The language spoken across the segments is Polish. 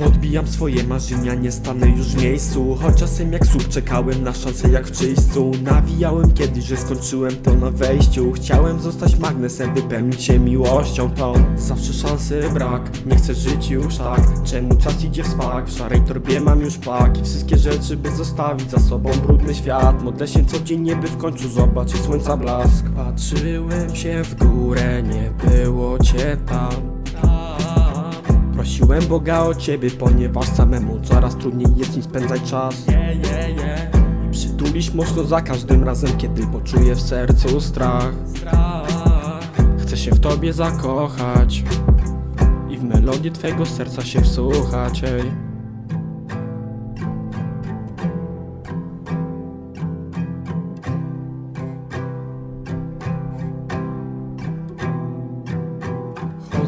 Rozbijam swoje marzenia, nie stanę już w miejscu. Choć czasem jak słup czekałem na szansę jak w czyśćcu. Nawijałem kiedyś, że skończyłem to na wejściu. Chciałem zostać magnesem, wypełnić się miłością. To zawsze szansy brak, nie chcę żyć już tak. Czemu czas idzie w smak, w szarej torbie mam już pak. I wszystkie rzeczy by zostawić za sobą. Brudny świat Modlę się codziennie, by w końcu zobaczyć słońca blask. Patrzyłem się w górę, nie było cię tam Prosiłem Boga o ciebie, ponieważ samemu coraz trudniej jest mi spędzać czas. Przytulisz mocno za każdym razem, kiedy poczuję w sercu strach. Chcę się w tobie zakochać i w melodię twego serca się wsłuchać. Ej.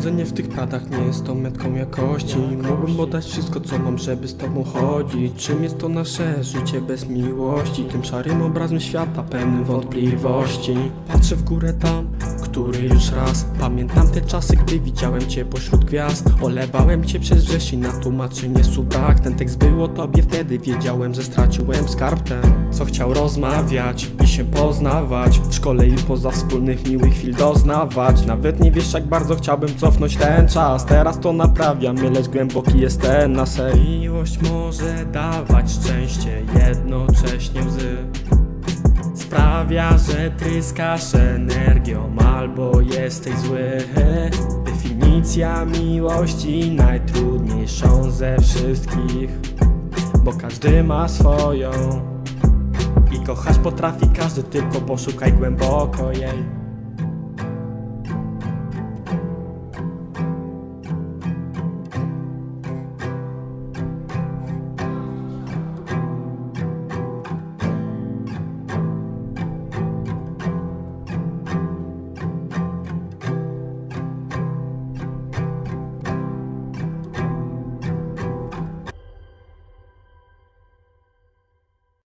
Chodzenie w tych pradach nie jest tą metką jakości. Mógłbym oddać wszystko co mam, żeby z tobą chodzić. Czym jest to nasze życie bez miłości? Tym szarym obrazem świata pełnym wątpliwości. Patrzę w górę tam, który już raz. Pamiętam te czasy, gdy widziałem cię pośród gwiazd. Olewałem cię przez wrzesień na tłumaczenie subrak Ten tekst był o tobie wtedy, wiedziałem, że straciłem skarb. Ten Co chciał rozmawiać i się poznawać. W szkole i poza wspólnych miłych chwil doznawać. Nawet nie wiesz jak bardzo chciałbym cofnąć ten czas. Teraz to naprawiam, lecz głęboki jest ten nasej Miłość może dawać szczęście, jednocześnie łzy Sprawia, że tryskasz energią albo jesteś zły. Definicja miłości najtrudniejszą ze wszystkich Bo każdy ma swoją. I kochać potrafi każdy, tylko poszukaj głęboko jej